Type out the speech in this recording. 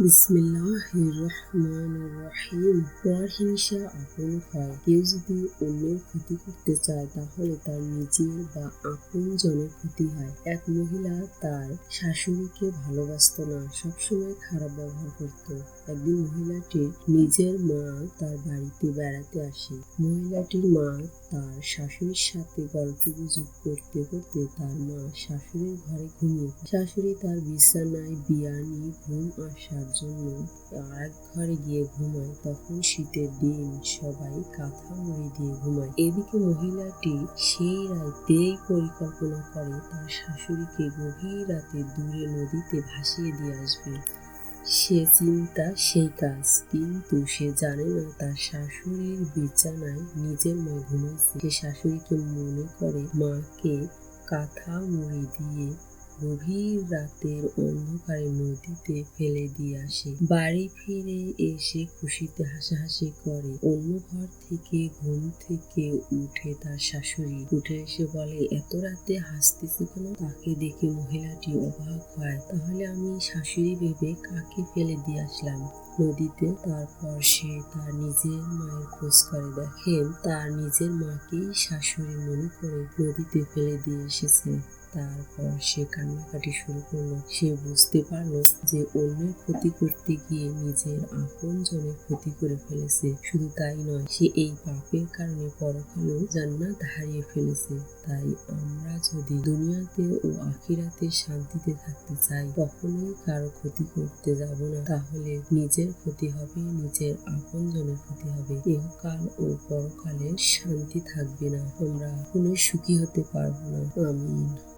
বিসমিল্লাহির রহমানির রহিম পরহিংসা আপন হয়। কেউ যদি অন্যের ক্ষতি করতে চায়, তাহলে তার নিজের বা আপন জনের ক্ষতি হয়। এক মহিলা তার শাশুড়িকে ভালোবাসত না, সবসময় খারাপ ব্যবহার করত। একদিন মহিলাটির নিজের মা তার বাড়িতে বেড়াতে আসে। মহিলাটির মা তার শাশুড়ির সাথে গল্প গুজব করতে করতে তার মা শাশুড়ির ঘরে ঘুমিয়ে শাশুড়ি তার বিছানায় বিয়ানি ঘুম আসার জন্য এক ঘরে গিয়ে ঘুমায়। তখন শীতের দিন সবাই কাঁথা মুড়ি দিয়ে ঘুমায়। এদিকে মহিলাটি সেই রাতেই পরিকল্পনা করে তার শাশুড়িকে গভীর রাতে দূরে নদীতে ভাসিয়ে দিয়ে আসবে। সে চিন্তা, সেই কাজ। কিন্তু সে জানে না, তার শাশুড়ির বিছানায় নিজের মা ঘুমাইছে সে শাশুড়িকে মনে করে, মাকে কাঁথা মুড়ি দিয়ে গভীর রাতের অন্ধকারে নদীতে ফেলে দিয়ে আসে। বাড়ি ফিরে এসে খুশিতে হাসাহাসি করে। অন্য ঘর থেকে ঘুম থেকে উঠে তার শাশুড়ি। উঠে এসে বলে, এত রাতে হাসতেছে কেন? তাকে দেখে মহিলাটি অবাক হয়। তাহলে আমি শাশুড়ি ভেবে কাকে ফেলে দিয়ে আসলাম? নদীতে, তারপর সে তার নিজের মায়ের খোঁজ করে। দেখেন, তার নিজের মাকেই শাশুড়ি মনে করে নদীতে ফেলে দিয়ে এসেছে। তারপর সে কান্নাকাটি শুরু করল। সে বুঝতে পারল যে অন্যের ক্ষতি করতে গিয়ে নিজের আপন জনের ক্ষতি করে ফেলেছে। শুধু তাই নয়, সে এই পাপের কারণে পরকালেও জান্নাত হারিয়ে ফেলেছে। তাই আমরা যদি দুনিয়াতে ও আখিরাতে শান্তিতে থাকতে চাই, কখনোই কারও ক্ষতি করতে যাব না। তাহলে নিজের ক্ষতি হবে, নিজের আপন জনের ক্ষতি হবে। ইহকাল ও পরকালে শান্তি থাকবে না। আমরা কোনো সুখী হতে পারব না। আমিন।